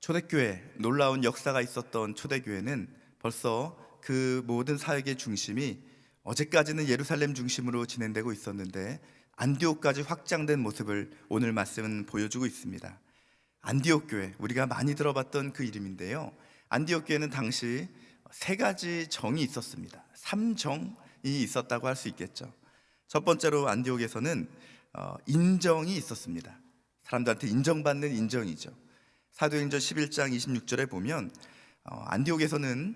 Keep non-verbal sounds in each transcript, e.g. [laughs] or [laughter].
초대교회 놀라운 역사가 있었던 초대교회는 벌써 그 모든 사역의 중심이 어제까지는 예루살렘 중심으로 진행되고 있었는데 안디옥까지 확장된 모습을 오늘 말씀은 보여주고 있습니다. 안디옥 교회 우리가 많이 들어봤던 그 이름인데요. 안디옥 교회는 당시 세 가지 정이 있었습니다. 삼정이 있었다고 할 수 있겠죠. 첫 번째로 안디옥에서는 어, 인정이 있었습니다. 사람들한테 인정받는 인정이죠. 사도행전 11장 26절에 보면 어, 안디옥에서는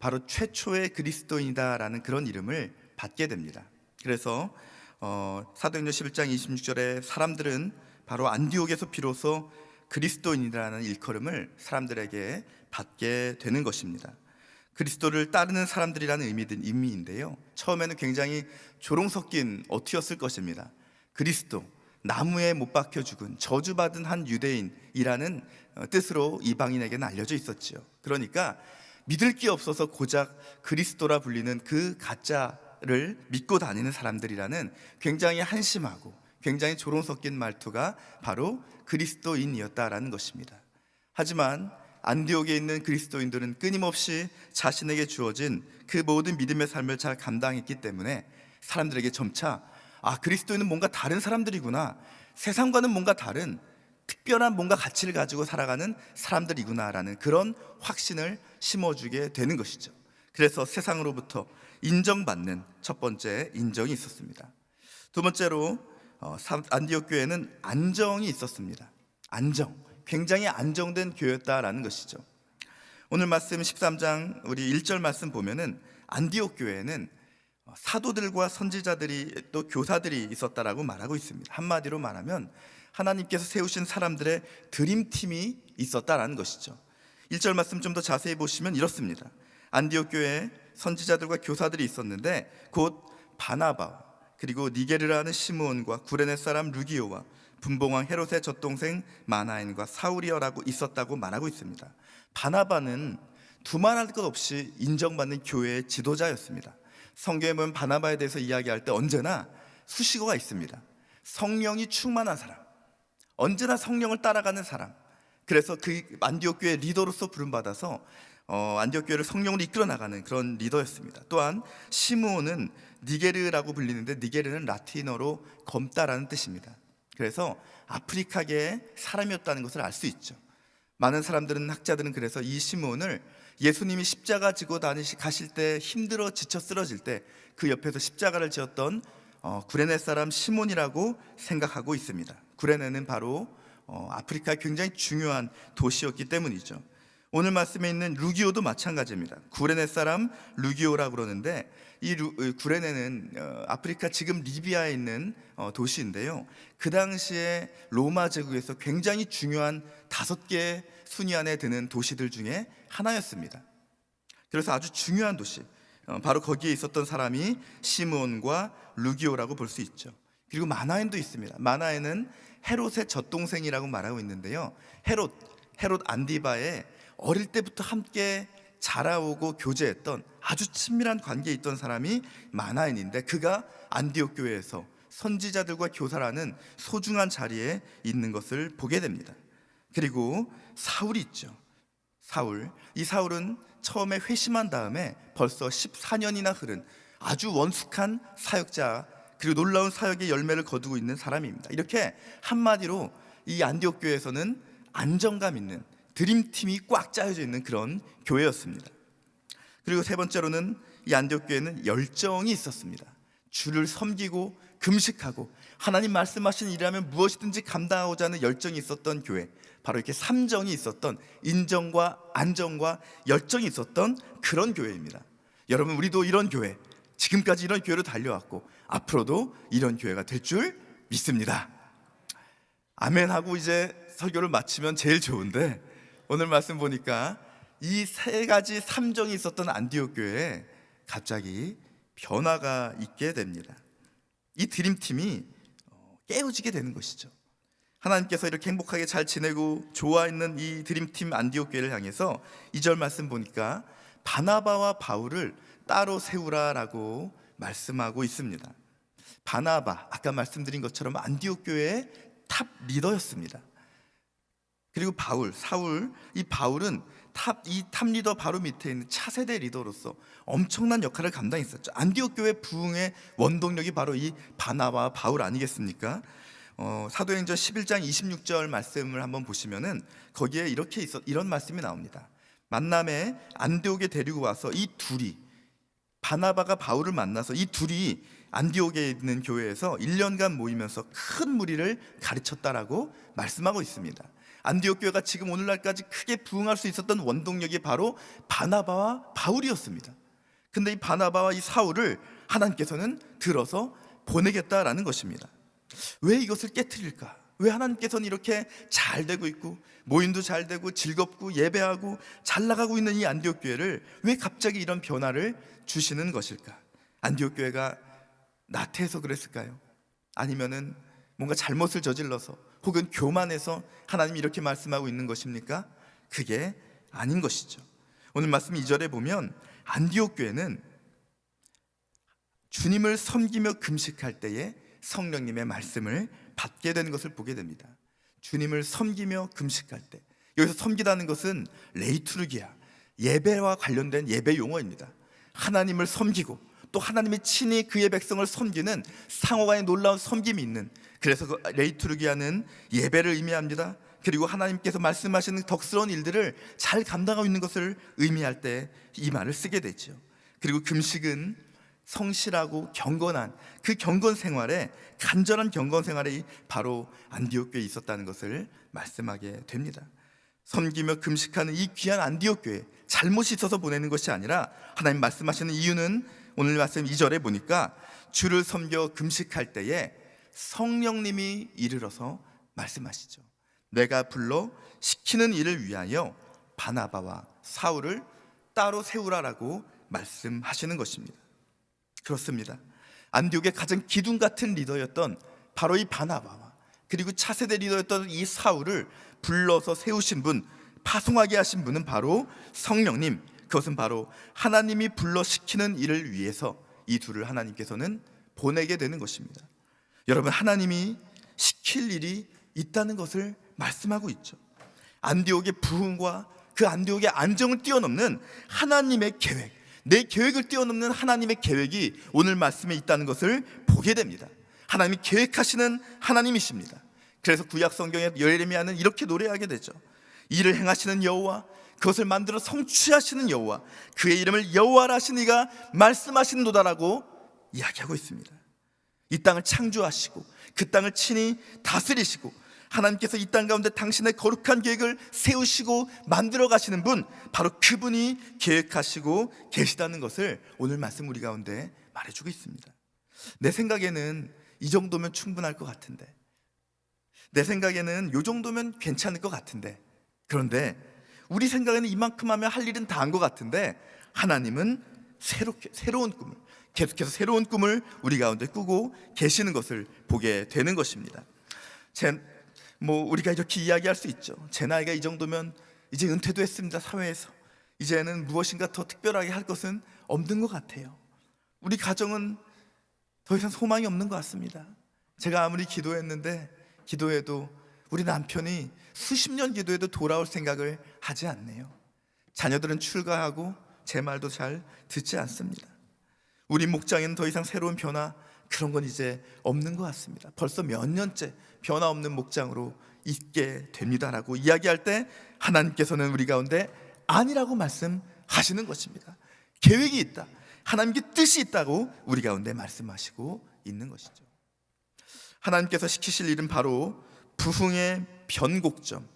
바로 최초의 그리스도인이다라는 그런 이름을 받게 됩니다. 그래서 어, 사도행전 11장 26절에 사람들은 바로 안디옥에서 비로소 그리스도인이라는 일컬음을 사람들에게 받게 되는 것입니다. 그리스도를 따르는 사람들이라는 의미든 의미인데요. 처음에는 굉장히 조롱 섞인 어투였을 것입니다. 그리스도 나무에 못 박혀 죽은 저주받은 한 유대인이라는 어, 뜻으로 이방인에게는 알려져 있었지요. 그러니까 믿을 게 없어서 고작 그리스도라 불리는 그 가짜를 믿고 다니는 사람들이라는 굉장히 한심하고 굉장히 조롱 섞인 말투가 바로 그리스도인이었다라는 것입니다. 하지만 안디옥에 있는 그리스도인들은 끊임없이 자신에게 주어진 그 모든 믿음의 삶을 잘 감당했기 때문에 사람들에게 점차 아 그리스도인은 뭔가 다른 사람들이구나 세상과는 뭔가 다른 특별한 뭔가 가치를 가지고 살아가는 사람들이구나라는 그런 확신을 심어주게 되는 것이죠. 그래서 세상으로부터 인정받는 첫 번째 인정이 있었습니다. 두 번째로 어, 사- 안디옥 교회는 안정이 있었습니다. 안정, 굉장히 안정된 교회였다라는 것이죠. 오늘 말씀 13장 우리 1절 말씀 보면은 안디옥 교회는 어, 사도들과 선지자들이 또 교사들이 있었다라고 말하고 있습니다. 한마디로 말하면 하나님께서 세우신 사람들의 드림팀이 있었다라는 것이죠. 1절 말씀 좀 더 자세히 보시면 이렇습니다. 안디옥 교회에 선지자들과 교사들이 있었는데 곧 바나바 그리고 니게르라는 시므온과 구레네 사람 루기오와 분봉왕 헤롯의 젖동생 마나엔과 사울이어라고 있었다고 말하고 있습니다. 바나바는 두말할 것 없이 인정받는 교회의 지도자였습니다. 성경에 보면 바나바에 대해서 이야기할 때 언제나 수식어가 있습니다. 성령이 충만한 사람, 언제나 성령을 따라가는 사람. 그래서 그 안디옥 교회 리더로서 부름받아서 어, 안디옥 교회를 성령으로 이끌어 나가는 그런 리더였습니다. 또한 시므온은 니게르라고 불리는데 니게르는 라틴어로 검다라는 뜻입니다. 그래서 아프리카계의 사람이었다는 것을 알 수 있죠. 많은 사람들은 학자들은 그래서 이 시므온을 예수님이 십자가 지고 다니시 가실 때 힘들어 지쳐 쓰러질 때 그 옆에서 십자가를 지었던 어, 구레네 사람 시몬이라고 생각하고 있습니다. 구레네는 바로 어, 아프리카의 굉장히 중요한 도시였기 때문이죠. 오늘 말씀에 있는 루기오도 마찬가지입니다. 구레네 사람 루기오라고 그러는데 이 구레네는 어, 아프리카 지금 리비아에 있는 어, 도시인데요. 그 당시에 로마 제국에서 굉장히 중요한 다섯 개 순위 안에 드는 도시들 중에 하나였습니다. 그래서 아주 중요한 도시. 어, 바로 거기에 있었던 사람이 시므온과 루기오라고 볼 수 있죠. 그리고 마나엔도 있습니다. 마나엔은 헤롯의 젖동생이라고 말하고 있는데요. 헤롯, 헤롯 안디바의 어릴 때부터 함께 자라오고 교제했던 아주 친밀한 관계에 있던 사람이 마나엔인데 그가 안디옥 교회에서 선지자들과 교사라는 소중한 자리에 있는 것을 보게 됩니다. 그리고 사울이 있죠. 사울. 이 사울은 처음에 회심한 다음에 벌써 14년이나 흐른 아주 원숙한 사역자 그리고 놀라운 사역의 열매를 거두고 있는 사람입니다. 이렇게 한마디로 이 안디옥 교회에서는 안정감 있는 드림팀이 꽉 짜여져 있는 그런 교회였습니다. 그리고 세 번째로는 이 안디옥 교회는 열정이 있었습니다. 주를 섬기고 금식하고 하나님 말씀하신 일이라면 무엇이든지 감당하고자 하는 열정이 있었던 교회. 바로 이렇게 삼정이 있었던 인정과 안정과 열정이 있었던 그런 교회입니다. 여러분 우리도 이런 교회 지금까지 이런 교회로 달려왔고 앞으로도 이런 교회가 될 줄 믿습니다. 아멘 하고 이제 설교를 마치면 제일 좋은데 오늘 말씀 보니까 이 세 가지 삼정이 있었던 안디옥 교회에 갑자기 변화가 있게 됩니다. 이 드림팀이 어, 깨어지게 되는 것이죠. 하나님께서 이렇게 행복하게 잘 지내고 좋아 있는 이 드림팀 안디옥 교회를 향해서 이 절 말씀 보니까 바나바와 바울을 따로 세우라라고 말씀하고 있습니다. 바나바 아까 말씀드린 것처럼 안디옥 교회의 탑 리더였습니다. 그리고 바울, 사울, 이 바울은 탑, 이 탑 리더 바로 밑에 있는 차세대 리더로서 엄청난 역할을 감당했었죠. 안디옥 교회 부흥의 원동력이 바로 이 바나바 바울 아니겠습니까? 어, 사도행전 11장 26절 말씀을 한번 보시면은 거기에 이렇게 있어 이런 말씀이 나옵니다. 만남에 안디옥에 데리고 와서 이 둘이 바나바가 바울을 만나서 이 둘이 안디옥에 있는 교회에서 1년간 모이면서 큰 무리를 가르쳤다라고 말씀하고 있습니다. 안디옥 교회가 지금 오늘날까지 크게 부흥할 수 있었던 원동력이 바로 바나바와 바울이었습니다. 근데 이 바나바와 이 사울을 하나님께서는 들어서 보내겠다라는 것입니다. 왜 이것을 깨뜨릴까? 왜 하나님께서는 이렇게 잘 되고 있고 모임도 잘 되고 즐겁고 예배하고 잘 나가고 있는 이 안디옥 교회를 왜 갑자기 이런 변화를 주시는 것일까? 안디옥 교회가 나태해서 그랬을까요? 아니면은 뭔가 잘못을 저질러서 혹은 교만해서 하나님이 이렇게 말씀하고 있는 것입니까? 그게 아닌 것이죠. 오늘 말씀 2절에 보면 안디옥 교회는 주님을 섬기며 금식할 때에 성령님의 말씀을 받게 되는 것을 보게 됩니다. 주님을 섬기며 금식할 때 여기서 섬기다는 것은 레이투르기야 예배와 관련된 예배 용어입니다. 하나님을 섬기고 또 하나님이 친히 그의 백성을 섬기는 상호간의 놀라운 섬김이 있는 그래서 그 레이투르기아는 예배를 의미합니다. 그리고 하나님께서 말씀하시는 덕스러운 일들을 잘 감당하고 있는 것을 의미할 때 이 말을 쓰게 되죠. 그리고 금식은 성실하고 경건한 그 경건 생활에 간절한 경건 생활이 바로 안디옥 교회에 있었다는 것을 말씀하게 됩니다. 섬기며 금식하는 이 귀한 안디옥 교회 잘못이 있어서 보내는 것이 아니라 하나님 말씀하시는 이유는 오늘 말씀 2절에 보니까 주를 섬겨 금식할 때에 성령님이 이르러서 말씀하시죠. 내가 불러 시키는 일을 위하여 바나바와 사울을 따로 세우라라고 말씀하시는 것입니다. 그렇습니다. 안디옥의 가장 기둥 같은 리더였던 바로 이 바나바와 그리고 차세대 리더였던 이 사울을 불러서 세우신 분, 파송하게 하신 분은 바로 성령님. 그것은 바로 하나님이 불러 시키는 일을 위해서 이 둘을 하나님께서는 보내게 되는 것입니다. 여러분 하나님이 시킬 일이 있다는 것을 말씀하고 있죠. 안디옥의 부흥과 그 안디옥의 안정을 뛰어넘는 하나님의 계획, 내 계획을 뛰어넘는 하나님의 계획이 오늘 말씀에 있다는 것을 보게 됩니다. 하나님이 계획하시는 하나님이십니다. 그래서 구약 성경에 예레미야는 이렇게 노래하게 되죠. 일을 행하시는 여호와 그것을 만들어 성취하시는 여호와 그의 이름을 여호와라 하시니가 말씀하신도다라고 이야기하고 있습니다. 이 땅을 창조하시고 그 땅을 친히 다스리시고 하나님께서 이 땅 가운데 당신의 거룩한 계획을 세우시고 만들어 가시는 분 바로 그분이 계획하시고 계시다는 것을 오늘 말씀 우리 가운데 말해주고 있습니다. 내 생각에는 이 정도면 충분할 것 같은데 내 생각에는 이 정도면 괜찮을 것 같은데 그런데 우리 생각에는 이만큼 하면 할 일은 다 한 것 같은데 하나님은 새롭게 새로운 꿈을 계속해서 새로운 꿈을 우리 가운데 꾸고 계시는 것을 보게 되는 것입니다. 제, 뭐 우리가 이렇게 이야기할 수 있죠. 제 나이가 이 정도면 이제 은퇴도 했습니다. 사회에서 이제는 무엇인가 더 특별하게 할 것은 없는 것 같아요. 우리 가정은 더 이상 소망이 없는 것 같습니다. 제가 아무리 기도했는데 기도해도 우리 남편이 수십 년 기도해도 돌아올 생각을 하지 않네요. 자녀들은 출가하고 제 말도 잘 듣지 않습니다. 우리 목장에는 더 이상 새로운 변화 그런 건 이제 없는 것 같습니다. 벌써 몇 년째 변화 없는 목장으로 있게 됩니다라고 이야기할 때 하나님께서는 우리 가운데 아니라고 말씀하시는 것입니다. 계획이 있다. 하나님께 뜻이 있다고 우리 가운데 말씀하시고 있는 것이죠. 하나님께서 시키실 일은 바로 부흥의 변곡점,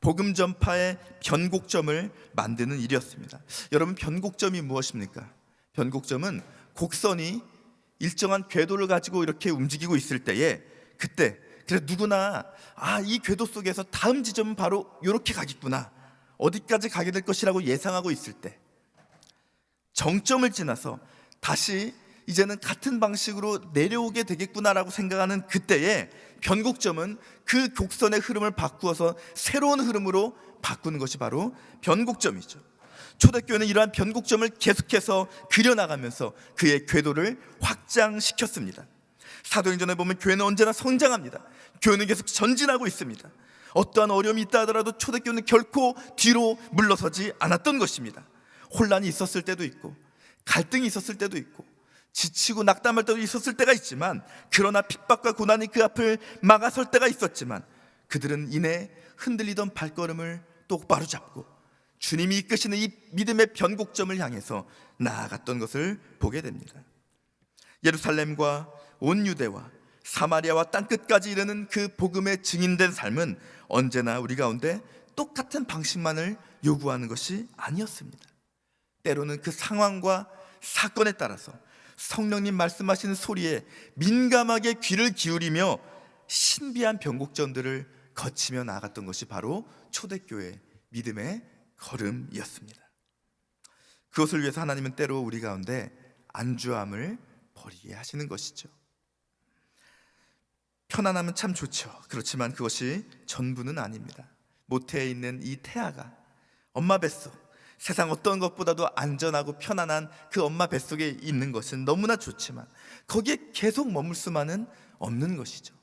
복음 전파의 변곡점을 만드는 일이었습니다. 여러분 변곡점이 무엇입니까? 변곡점은 곡선이 일정한 궤도를 가지고 이렇게 움직이고 있을 때에 그때 그래서 누구나 아 이 궤도 속에서 다음 지점은 바로 이렇게 가겠구나 어디까지 가게 될 것이라고 예상하고 있을 때 정점을 지나서 다시 이제는 같은 방식으로 내려오게 되겠구나라고 생각하는 그때에 변곡점은 그 곡선의 흐름을 바꾸어서 새로운 흐름으로 바꾸는 것이 바로 변곡점이죠. 초대교회는 이러한 변곡점을 계속해서 그려나가면서 그의 궤도를 확장시켰습니다. 사도행전에 보면 교회는 언제나 성장합니다. 교회는 계속 전진하고 있습니다. 어떠한 어려움이 있다 하더라도 초대교회는 결코 뒤로 물러서지 않았던 것입니다. 혼란이 있었을 때도 있고 갈등이 있었을 때도 있고 지치고 낙담할 때도 있었을 때가 있지만 그러나 핍박과 고난이 그 앞을 막아설 때가 있었지만 그들은 이내 흔들리던 발걸음을 똑바로 잡고 주님이 이끄시는 이 믿음의 변곡점을 향해서 나아갔던 것을 보게 됩니다. 예루살렘과 온 유대와 사마리아와 땅끝까지 이르는 그 복음의 증인된 삶은 언제나 우리 가운데 똑같은 방식만을 요구하는 것이 아니었습니다. 때로는 그 상황과 사건에 따라서 성령님 말씀하시는 소리에 민감하게 귀를 기울이며 신비한 변곡점들을 거치며 나아갔던 것이 바로 초대교회 믿음의 걸음이었습니다. 그것을 위해서 하나님은 때로 우리 가운데 안주함을 버리게 하시는 것이죠. 편안함은 참 좋죠. 그렇지만 그것이 전부는 아닙니다. 모태에 있는 이 태아가 엄마 뱃속 세상 어떤 것보다도 안전하고 편안한 그 엄마 뱃속에 있는 것은 너무나 좋지만 거기에 계속 머물 수만은 없는 것이죠.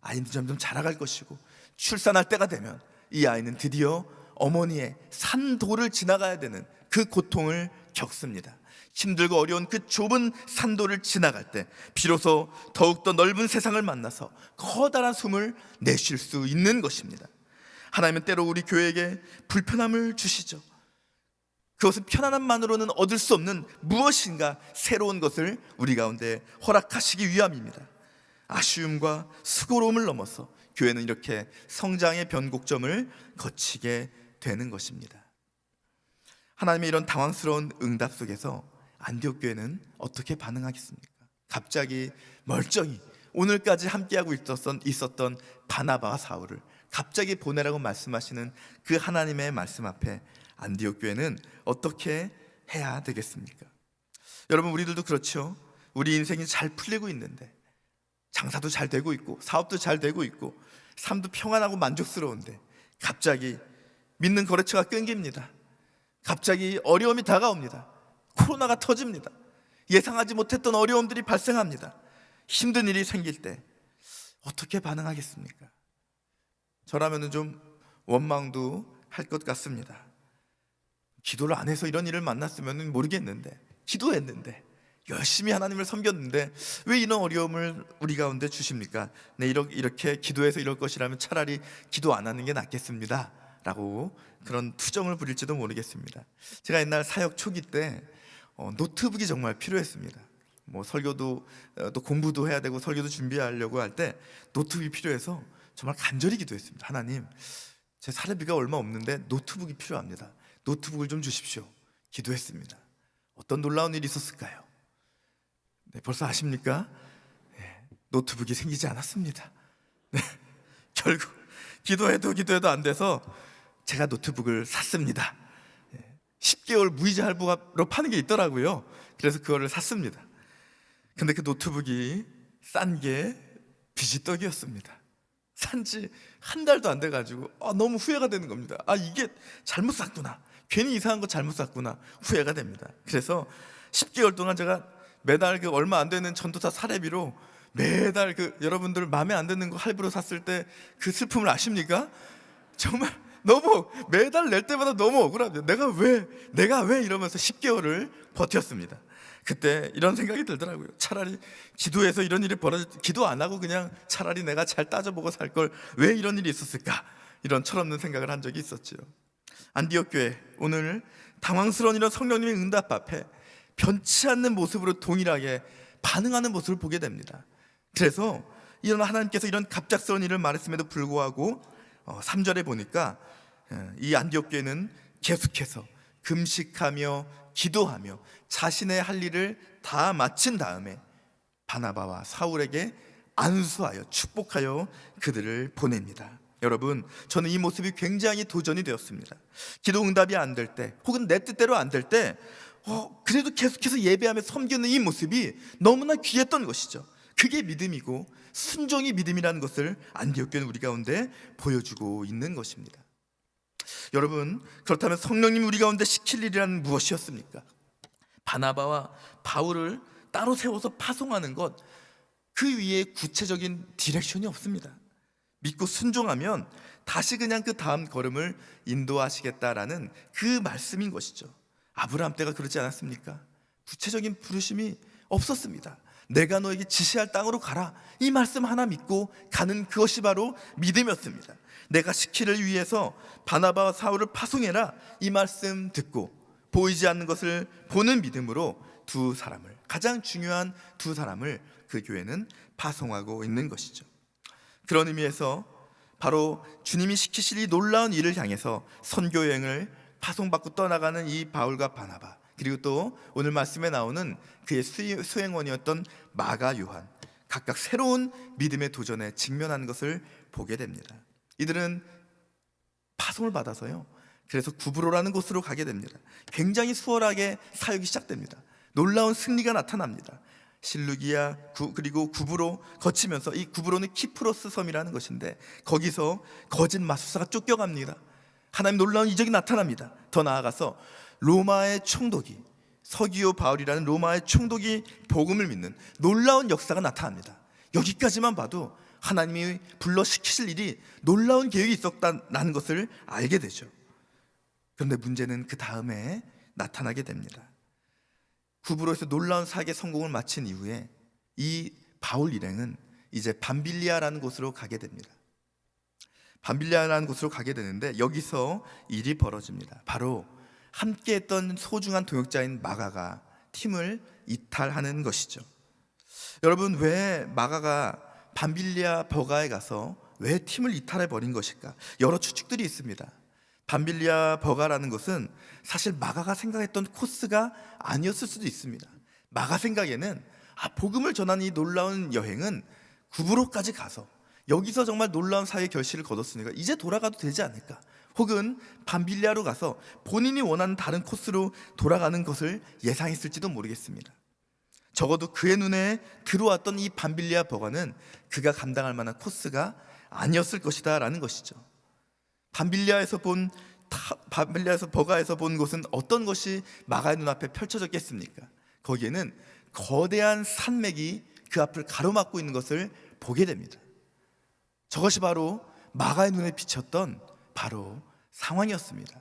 아이는 점점 자라갈 것이고 출산할 때가 되면 이 아이는 드디어 어머니의 산도를 지나가야 되는 그 고통을 겪습니다. 힘들고 어려운 그 좁은 산도를 지나갈 때 비로소 더욱더 넓은 세상을 만나서 커다란 숨을 내쉴 수 있는 것입니다. 하나님은 때로 우리 교회에게 불편함을 주시죠. 그것은 편안함만으로는 얻을 수 없는 무엇인가 새로운 것을 우리 가운데 허락하시기 위함입니다. 아쉬움과 수고로움을 넘어서 교회는 이렇게 성장의 변곡점을 거치게 되는 것입니다. 하나님의 이런 당황스러운 응답 속에서 안디옥 교회는 어떻게 반응하겠습니까? 갑자기 멀쩡히 오늘까지 함께하고 있었던, 있었던 바나바와 사울을 갑자기 보내라고 말씀하시는 그 하나님의 말씀 앞에 안디옥 교회는 어떻게 해야 되겠습니까? 여러분 우리들도 그렇죠. 우리 인생이 잘 풀리고 있는데 장사도 잘 되고 있고 사업도 잘 되고 있고 삶도 평안하고 만족스러운데 갑자기 믿는 거래처가 끊깁니다. 갑자기 어려움이 다가옵니다. 코로나가 터집니다. 예상하지 못했던 어려움들이 발생합니다. 힘든 일이 생길 때 어떻게 반응하겠습니까? 저라면은 좀 원망도 할 것 같습니다. 기도를 안 해서 이런 일을 만났으면 모르겠는데 기도했는데 열심히 하나님을 섬겼는데 왜 이런 어려움을 우리 가운데 주십니까? 네 이렇게 기도해서 이럴 것이라면 차라리 기도 안 하는 게 낫겠습니다. 라고 그런 투정을 부릴지도 모르겠습니다. 제가 옛날 사역 초기 때 어, 노트북이 정말 필요했습니다. 뭐 설교도 어, 또 공부도 해야 되고 설교도 준비하려고 할 때 노트북이 필요해서 정말 간절히 기도했습니다. 하나님, 제 사례비가 얼마 없는데 노트북이 필요합니다. 노트북을 좀 주십시오. 기도했습니다. 어떤 놀라운 일이 있었을까요? 네, 벌써 아십니까? 네, 노트북이 생기지 않았습니다. 네, [laughs] 결국 기도해도 기도해도 안 돼서 제가 노트북을 샀습니다. 10개월 무이자 할부로 파는 게 있더라고요. 그래서 그거를 샀습니다. 근데 그 노트북이 싼 게 비지떡이었습니다. 산 지 한 달도 안 돼가지고 아, 너무 후회가 되는 겁니다. 아 이게 잘못 샀구나. 괜히 이상한 거 잘못 샀구나. 후회가 됩니다. 그래서 10개월 동안 제가 매달 그 얼마 안 되는 전도사 사례비로 매달 그 여러분들 마음에 안 드는 거 할부로 샀을 때 그 슬픔을 아십니까? 정말 너무 매달 낼 때마다 너무 억울합니다. 내가 왜 내가 왜 이러면서 10개월을 버텼습니다. 그때 이런 생각이 들더라고요. 차라리 기도해서 이런 일이 벌어질 기도 안 하고 그냥 차라리 내가 잘 따져보고 살 걸 왜 이런 일이 있었을까? 이런 철없는 생각을 한 적이 있었죠. 안디옥 교회 오늘 당황스러운 이런 성령님의 응답 앞에 변치 않는 모습으로 동일하게 반응하는 모습을 보게 됩니다. 그래서 이런 하나님께서 이런 갑작스러운 일을 말했음에도 불구하고 어, 3절에 보니까 어, 이 안디옥 교회는 계속해서 금식하며 기도하며 자신의 할 일을 다 마친 다음에 바나바와 사울에게 안수하여 축복하여 그들을 보냅니다. 여러분, 저는 이 모습이 굉장히 도전이 되었습니다. 기도 응답이 안 될 때, 혹은 내 뜻대로 안 될 때, 어, 그래도 계속해서 예배하며 섬기는 이 모습이 너무나 귀했던 것이죠. 그게 믿음이고 순종이 믿음이라는 것을 안디옥 교는 우리 가운데 보여주고 있는 것입니다. 여러분, 그렇다면 성령님이 우리 가운데 시킬 일이란 무엇이었습니까? 바나바와 바울을 따로 세워서 파송하는 것, 그 위에 구체적인 디렉션이 없습니다. 믿고 순종하면 다시 그냥 그 다음 걸음을 인도하시겠다라는 그 말씀인 것이죠. 아브라함 때가 그러지 않았습니까? 구체적인 부르심이 없었습니다. 내가 너에게 지시할 땅으로 가라. 이 말씀 하나 믿고 가는 그것이 바로 믿음이었습니다. 내가 시키를 위해서 바나바와 사울을 파송해라. 이 말씀 듣고 보이지 않는 것을 보는 믿음으로 두 사람을 가장 중요한 두 사람을 그 교회는 파송하고 있는 것이죠. 그런 의미에서 바로 주님이 시키실 이 놀라운 일을 향해서 선교 여행을 파송받고 떠나가는 이 바울과 바나바 그리고 또 오늘 말씀에 나오는 그의 수- 수행원이었던 마가 요한 각각 새로운 믿음의 도전에 직면하는 것을 보게 됩니다. 이들은 파송을 받아서요. 그래서 구브로라는 곳으로 가게 됩니다. 굉장히 수월하게 사역이 시작됩니다. 놀라운 승리가 나타납니다. 실루기야 구- 그리고 구브로 거치면서 이 구브로는 키프로스 섬이라는 것인데 거기서 거짓 마술사가 쫓겨갑니다. 하나님 놀라운 이적이 나타납니다. 더 나아가서 로마의 총독이 서기오 바울이라는 로마의 총독이 복음을 믿는 놀라운 역사가 나타납니다. 여기까지만 봐도 하나님이 불러 시키실 일이 놀라운 계획이 있었다는 것을 알게 되죠. 그런데 문제는 그 다음에 나타나게 됩니다. 구브로에서 놀라운 사역의 성공을 마친 이후에 이 바울 일행은 이제 밤빌리아라는 곳으로 가게 됩니다. 밤빌리아라는 곳으로 가게 되는데 여기서 일이 벌어집니다. 바로 함께했던 소중한 동역자인 마가가 팀을 이탈하는 것이죠. 여러분 왜 마가가 밤빌리아 버가에 가서 왜 팀을 이탈해 버린 것일까? 여러 추측들이 있습니다. 밤빌리아 버가라는 것은 사실 마가가 생각했던 코스가 아니었을 수도 있습니다. 마가 생각에는 아 복음을 전하는 이 놀라운 여행은 구브로까지 가서 여기서 정말 놀라운 사회 결실을 거뒀으니까 이제 돌아가도 되지 않을까? 혹은 밤빌리아로 가서 본인이 원하는 다른 코스로 돌아가는 것을 예상했을지도 모르겠습니다. 적어도 그의 눈에 들어왔던 이 밤빌리아 버가는 그가 감당할 만한 코스가 아니었을 것이다라는 것이죠. 밤빌리아에서 본 타- 밤빌리아에서 버가에서 본 곳은 어떤 것이 마가의 눈앞에 펼쳐졌겠습니까? 거기에는 거대한 산맥이 그 앞을 가로막고 있는 것을 보게 됩니다. 저것이 바로 마가의 눈에 비쳤던 바로 상황이었습니다.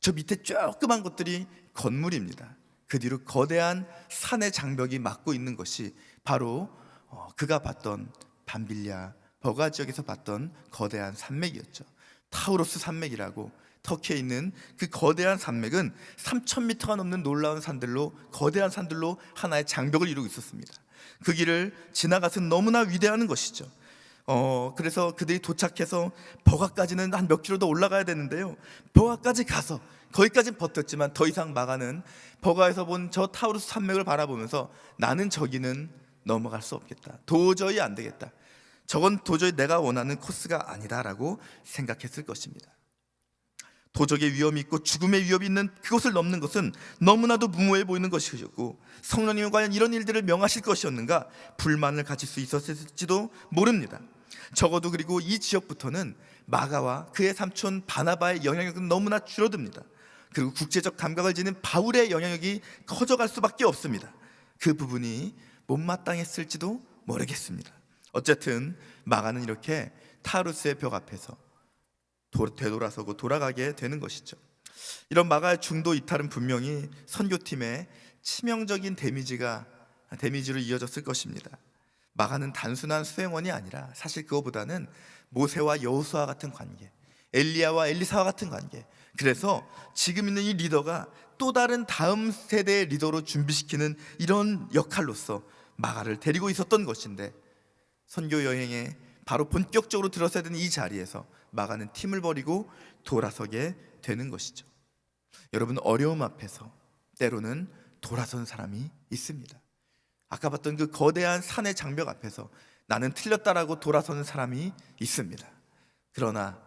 저 밑에 조그만 것들이 건물입니다. 그 뒤로 거대한 산의 장벽이 막고 있는 것이 바로 어, 그가 봤던 밤빌리아 버가 지역에서 봤던 거대한 산맥이었죠. 타우로스 산맥이라고 터키에 있는 그 거대한 산맥은 3,000m가 넘는 놀라운 산들로 거대한 산들로 하나의 장벽을 이루고 있었습니다. 그 길을 지나가서 너무나 위대한 것이죠. 어 그래서 그들이 도착해서 버가까지는 한 몇 킬로 더 올라가야 되는데요. 버가까지 가서 거기까지는 버텼지만 더 이상 마가는 버가에서 본 저 타우루스 산맥을 바라보면서 나는 저기는 넘어갈 수 없겠다. 도저히 안 되겠다. 저건 도저히 내가 원하는 코스가 아니다라고 생각했을 것입니다. 도적의 위험이 있고 죽음의 위협이 있는 그것을 넘는 것은 너무나도 무모해 보이는 것이었고 성령님이 과연 이런 일들을 명하실 것이었는가 불만을 가질 수 있었을지도 모릅니다. 적어도 그리고 이 지역부터는 마가와 그의 삼촌 바나바의 영향력은 너무나 줄어듭니다. 그리고 국제적 감각을 지닌 바울의 영향력이 커져갈 수밖에 없습니다. 그 부분이 못마땅했을지도 모르겠습니다. 어쨌든 마가는 이렇게 타루스의 벽 앞에서 도- 되돌아서고 돌아가게 되는 것이죠. 이런 마가의 중도 이탈은 분명히 선교팀의 치명적인 데미지가 데미지로 이어졌을 것입니다. 마가는 단순한 수행원이 아니라 사실 그거보다는 모세와 여호수아 같은 관계, 엘리야와 엘리사와 같은 관계. 그래서 지금 있는 이 리더가 또 다른 다음 세대의 리더로 준비시키는 이런 역할로서 마가를 데리고 있었던 것인데 선교 여행에 바로 본격적으로 들어서야 되는 이 자리에서 마가는 팀을 버리고 돌아서게 되는 것이죠. 여러분 어려움 앞에서 때로는 돌아선 사람이 있습니다. 아까 봤던 그 거대한 산의 장벽 앞에서 나는 틀렸다라고 돌아서는 사람이 있습니다. 그러나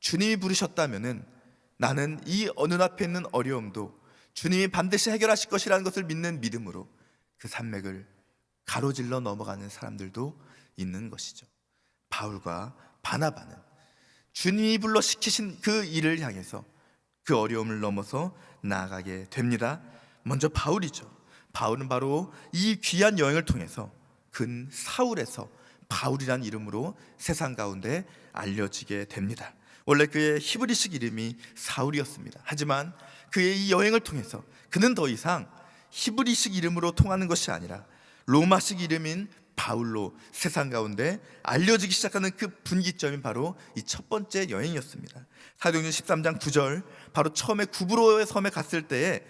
주님이 부르셨다면은 나는 이 어느 앞에 있는 어려움도 주님이 반드시 해결하실 것이라는 것을 믿는 믿음으로 그 산맥을 가로질러 넘어가는 사람들도 있는 것이죠. 바울과 바나바는 주님이 불러 시키신 그 일을 향해서 그 어려움을 넘어서 나아가게 됩니다. 먼저 바울이죠. 바울은 바로 이 귀한 여행을 통해서 근 사울에서 바울이란 이름으로 세상 가운데 알려지게 됩니다. 원래 그의 히브리식 이름이 사울이었습니다. 하지만 그의 이 여행을 통해서 그는 더 이상 히브리식 이름으로 통하는 것이 아니라 로마식 이름인 바울로 세상 가운데 알려지기 시작하는 그 분기점이 바로 이 첫 번째 여행이었습니다. 사도행전 13장 9절 바로 처음에 구브로의 섬에 갔을 때에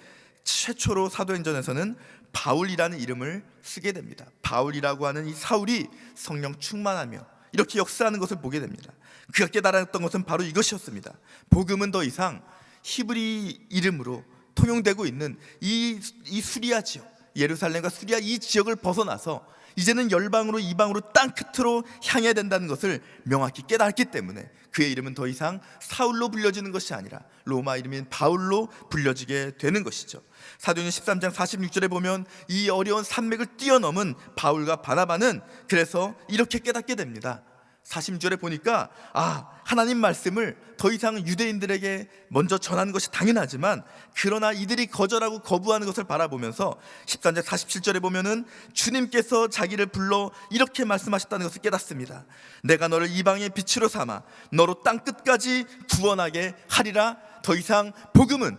최초로 사도행전에서는 바울이라는 이름을 쓰게 됩니다. 바울이라고 하는 이 사울이 성령 충만하며 이렇게 역사하는 것을 보게 됩니다. 그가 깨달았던 것은 바로 이것이었습니다. 복음은 더 이상 히브리 이름으로 통용되고 있는 이, 이 수리아 지역, 예루살렘과 수리아 이 지역을 벗어나서 이제는 열방으로 이방으로 땅 끝으로 향해야 된다는 것을 명확히 깨달았기 때문에 그의 이름은 더 이상 사울로 불려지는 것이 아니라 로마 이름인 바울로 불려지게 되는 것이죠. 사도행전 13장 46절에 보면 이 어려운 산맥을 뛰어넘은 바울과 바나바는 그래서 이렇게 깨닫게 됩니다. 46절에 보니까 아 하나님 말씀을 더 이상 유대인들에게 먼저 전하는 것이 당연하지만 그러나 이들이 거절하고 거부하는 것을 바라보면서 13절 47절에 보면은 주님께서 자기를 불러 이렇게 말씀하셨다는 것을 깨닫습니다. 내가 너를 이방의 빛으로 삼아 너로 땅 끝까지 구원하게 하리라. 더 이상 복음은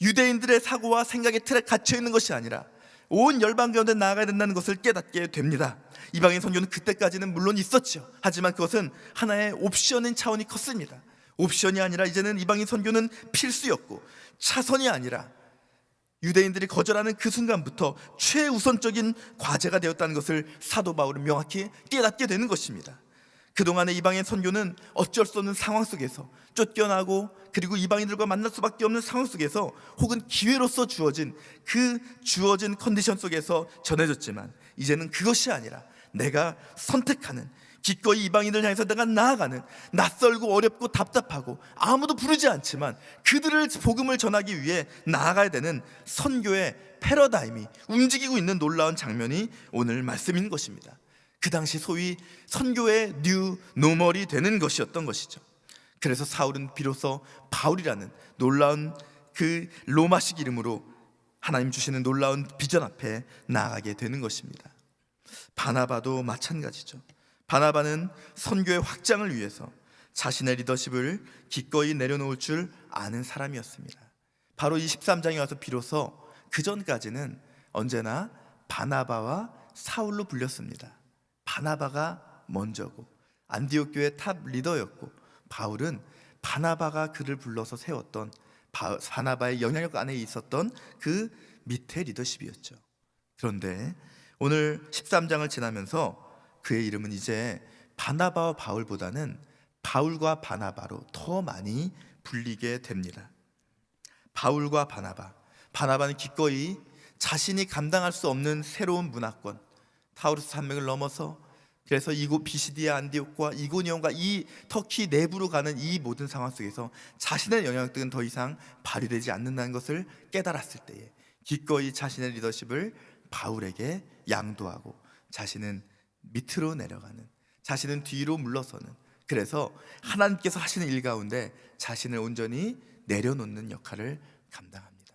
유대인들의 사고와 생각의 틀에 갇혀 있는 것이 아니라 온 열방 가운데 나아가야 된다는 것을 깨닫게 됩니다. 이방인 선교는 그때까지는 물론 있었죠. 하지만 그것은 하나의 옵션인 차원이 컸습니다. 옵션이 아니라 이제는 이방인 선교는 필수였고 차선이 아니라 유대인들이 거절하는 그 순간부터 최우선적인 과제가 되었다는 것을 사도 바울은 명확히 깨닫게 되는 것입니다. 그동안의 이방인 선교는 어쩔 수 없는 상황 속에서 쫓겨나고 그리고 이방인들과 만날 수밖에 없는 상황 속에서 혹은 기회로서 주어진 그 주어진 컨디션 속에서 전해졌지만 이제는 그것이 아니라 내가 선택하는 기꺼이 이방인을 향해서 내가 나아가는 낯설고 어렵고 답답하고 아무도 부르지 않지만 그들을 복음을 전하기 위해 나아가야 되는 선교의 패러다임이 움직이고 있는 놀라운 장면이 오늘 말씀인 것입니다. 그 당시 소위 선교의 뉴 노멀이 되는 것이었던 것이죠. 그래서 사울은 비로소 바울이라는 놀라운 그 로마식 이름으로 하나님 주시는 놀라운 비전 앞에 나아가게 되는 것입니다. 바나바도 마찬가지죠. 바나바는 선교의 확장을 위해서 자신의 리더십을 기꺼이 내려놓을 줄 아는 사람이었습니다. 바로 이 13장에 와서 비로소 그 전까지는 언제나 바나바와 사울로 불렸습니다. 바나바가 먼저고 안디옥 교회 탑 리더였고 바울은 바나바가 그를 불러서 세웠던 바, 바나바의 영향력 안에 있었던 그 밑에 리더십이었죠. 그런데 오늘 13장을 지나면서 그의 이름은 이제 바나바와 바울보다는 바울과 바나바로 더 많이 불리게 됩니다. 바울과 바나바. 바나바는 기꺼이 자신이 감당할 수 없는 새로운 문화권, 타우루스 산맥을 넘어서 그래서 이곳 비시디아 안디옥과 이고니온과 이 터키 내부로 가는 이 모든 상황 속에서 자신의 영향력은 더 이상 발휘되지 않는다는 것을 깨달았을 때에 기꺼이 자신의 리더십을 바울에게 양도하고 자신은 밑으로 내려가는 자신은 뒤로 물러서는 그래서 하나님께서 하시는 일 가운데 자신을 온전히 내려놓는 역할을 감당합니다.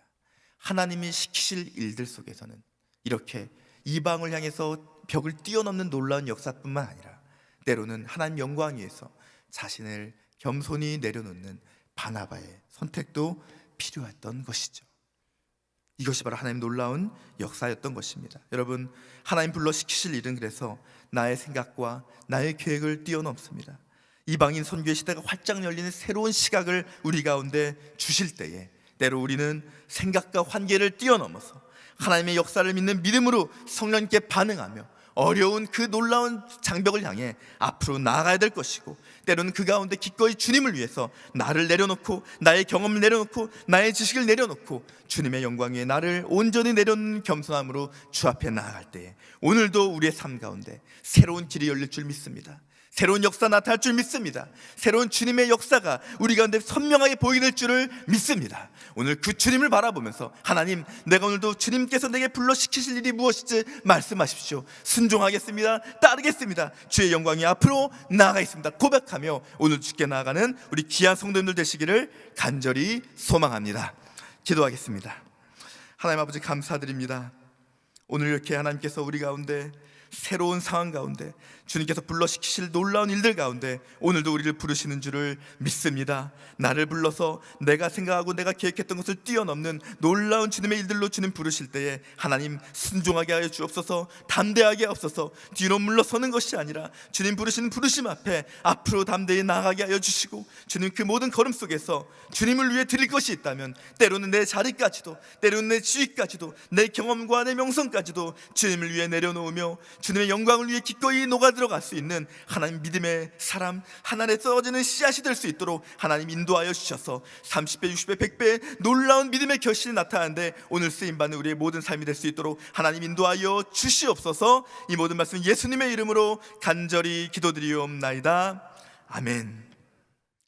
하나님이 시키실 일들 속에서는 이렇게 이방을 향해서 벽을 뛰어넘는 놀라운 역사뿐만 아니라 때로는 하나님 영광 위해서 자신을 겸손히 내려놓는 바나바의 선택도 필요했던 것이죠. 이것이 바로 하나님 놀라운 역사였던 것입니다. 여러분, 하나님 불러 시키실 일은 그래서 나의 생각과 나의 계획을 뛰어넘습니다. 이방인 선교의 시대가 활짝 열리는 새로운 시각을 우리 가운데 주실 때에 때로 우리는 생각과 환계를 뛰어넘어서 하나님의 역사를 믿는 믿음으로 성령께 반응하며 어려운 그 놀라운 장벽을 향해 앞으로 나아가야 될 것이고 때로는 그 가운데 기꺼이 주님을 위해서 나를 내려놓고 나의 경험을 내려놓고 나의 지식을 내려놓고 주님의 영광 위에 나를 온전히 내려놓는 겸손함으로 주 앞에 나아갈 때에 오늘도 우리의 삶 가운데 새로운 길이 열릴 줄 믿습니다. 새로운 역사 나타날 줄 믿습니다. 새로운 주님의 역사가 우리 가운데 선명하게 보이는 줄을 믿습니다. 오늘 그 주님을 바라보면서 하나님, 내가 오늘도 주님께서 내게 불러 시키실 일이 무엇인지 말씀하십시오. 순종하겠습니다. 따르겠습니다. 주의 영광이 앞으로 나아가 있습니다. 고백하며 오늘 주께 나아가는 우리 귀한 성도님들 되시기를 간절히 소망합니다. 기도하겠습니다. 하나님 아버지 감사드립니다. 오늘 이렇게 하나님께서 우리 가운데 새로운 상황 가운데 주님께서 불러시키실 놀라운 일들 가운데 오늘도 우리를 부르시는 줄을 믿습니다. 나를 불러서 내가 생각하고 내가 계획했던 것을 뛰어넘는 놀라운 주님의 일들로 주님 부르실 때에 하나님 순종하게 하여 주옵소서 담대하게 하옵소서 뒤로 물러서는 것이 아니라 주님 부르시는 부르심 앞에 앞으로 담대히 나아가게 하여 주시고 주님 그 모든 걸음 속에서 주님을 위해 드릴 것이 있다면 때로는 내 자리까지도 때로는 내 지위까지도 내 경험과 내 명성까지도 주님을 위해 내려놓으며 주님의 영광을 위해 기꺼이 녹아 들어갈 수 있는 하나님 믿음의 사람 하나에 써지는 씨앗이 될 수 있도록 하나님 인도하여 주셔서 30배, 60배, 100배 놀라운 믿음의 결실이 나타나는데 오늘 쓰임 받는 우리의 모든 삶이 될 수 있도록 하나님 인도하여 주시옵소서 이 모든 말씀 예수님의 이름으로 간절히 기도드리옵나이다 아멘.